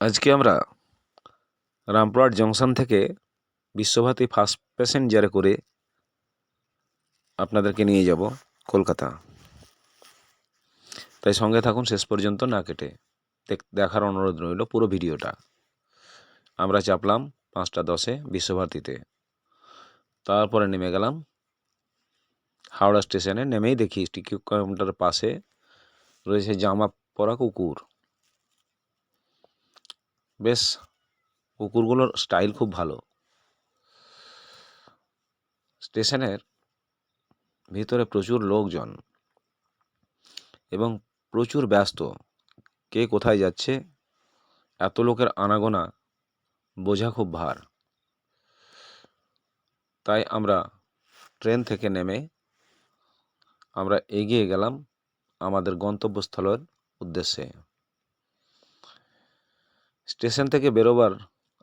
আজকে আমরা রামপুরহাট জংশন থেকে বিশ্বভারতী ফার্স্ট প্যাসেঞ্জারে করে আপনাদেরকে নিয়ে যাব কলকাতা। তাই সঙ্গে থাকুন, শেষ পর্যন্ত না কেটে দেখ- দেখার অনুরোধ রইল পুরো ভিডিওটা। আমরা চাপলাম পাঁচটা দশে বিশ্বভারতীতে। তারপরে নেমে গেলাম হাওড়া স্টেশনে। নেমেই দেখি টিকিট কাউন্টারের পাশে রয়েছে জামা পরা কুকুর। বেশ কুকুরগুলোর স্টাইল খুব ভালো। স্টেশনের ভিতরে প্রচুর লোকজন এবং প্রচুর ব্যস্ত। কে কোথায় যাচ্ছে? এত লোকের আনাগোনা বোঝা খুব ভার। তাই আমরা ট্রেন থেকে নেমে আমরা এগিয়ে গেলাম আমাদের গন্তব্যস্থলের উদ্দেশ্যে। স্টেশন থেকে বেরোবার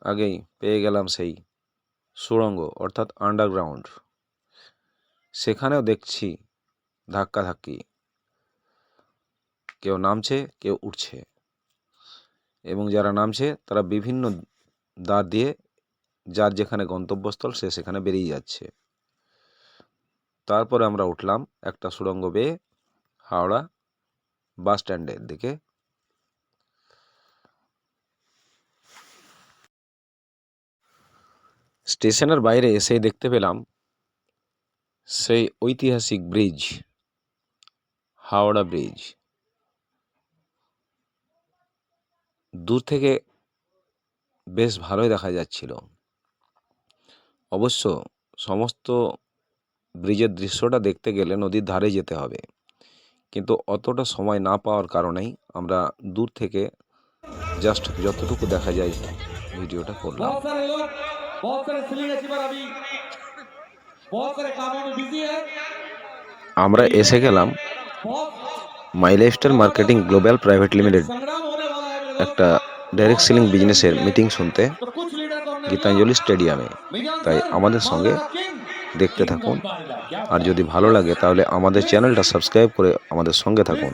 আগেই পেয়ে গেলাম সেই সুড়ঙ্গ, অর্থাৎ আন্ডারগ্রাউন্ড সেখানেও দেখছি ধাক্কাধাক্কি। কেউ নামছে, কেউ উঠছে। এবং যারা নামছে, তারা বিভিন্ন দ্বার দিয়ে, যার যেখানে গন্তব্যস্থল, সে সেখানে বেরিয়ে যাচ্ছে। তারপরে আমরা উঠলাম একটা সুড়ঙ্গ বেয়ে, হাওড়া বাস স্ট্যান্ডের দিকে। স্টেশনের বাইরে এসে দেখতে পেলাম সেই ঐতিহাসিক ব্রিজ, হাওড়া ব্রিজ। দূর থেকে বেশ ভালোই দেখা যাচ্ছিল। অবশ্য সমস্ত ব্রিজের দৃশ্যটা দেখতে গেলে নদীর ধারে যেতে হবে। কিন্তু অতটা সময় না পাওয়ার কারণেই আমরা দূর থেকে জাস্ট যতটুকু দেখা যায় ভিডিওটা করলাম। আমরা এসে গেলাম my lifestyle marketing global private limited একটা ডাইরেক্ট সেলিং বিজনেসের মিটিং শুনতে গীতাঞ্জলি স্টেডিয়ামে তাই আমাদের সঙ্গে দেখতে থাকুন। আর যদি ভালো লাগে তাহলে আমাদের চ্যানেলটা সাবস্ক্রাইব করে আমাদের সঙ্গে থাকুন।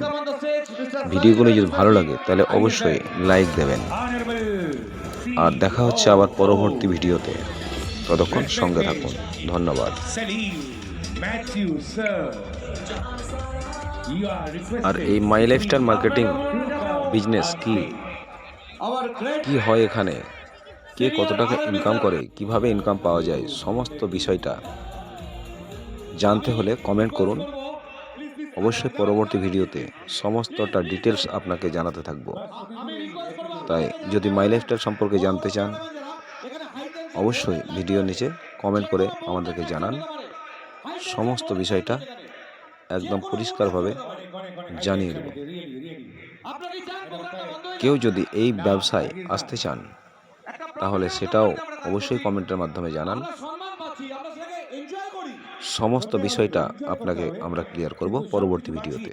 ভিডিওগুলো যদি ভালো লাগে তাহলে অবশ্যই লাইক দেবেন। আর দেখা হচ্ছে আবার পরবর্তী ভিডিওতে। ততক্ষণ সঙ্গে থাকুন। ধন্যবাদ. আর এই মাই লাইফস্টাইল মার্কেটিং বিজনেস কি? কি হয় এখানে? কে কত টাকা ইনকাম করে? কীভাবে ইনকাম পাওয়া যায়? সমস্ত বিষয়টা জানতে হলে কমেন্ট করুন। অবশ্যই পরবর্তী ভিডিওতে সমস্তটা ডিটেলস আপনাকে জানাতে থাকব। তাই যদি মাই লাইফস্টাইল সম্পর্কে জানতে চান, অবশ্যই ভিডিওর নিচে কমেন্ট করে আমাদেরকে জানান। সমস্ত বিষয়টা একদম পরিষ্কারভাবে জানিয়ে দেব। কেউ যদি এই ব্যবসায় আসতে চান, তাহলে সেটাও অবশ্যই কমেন্টের মাধ্যমে জানান। সমস্ত বিষয়টা আপনাকে আমরা ক্লিয়ার করব পরবর্তী ভিডিওতে।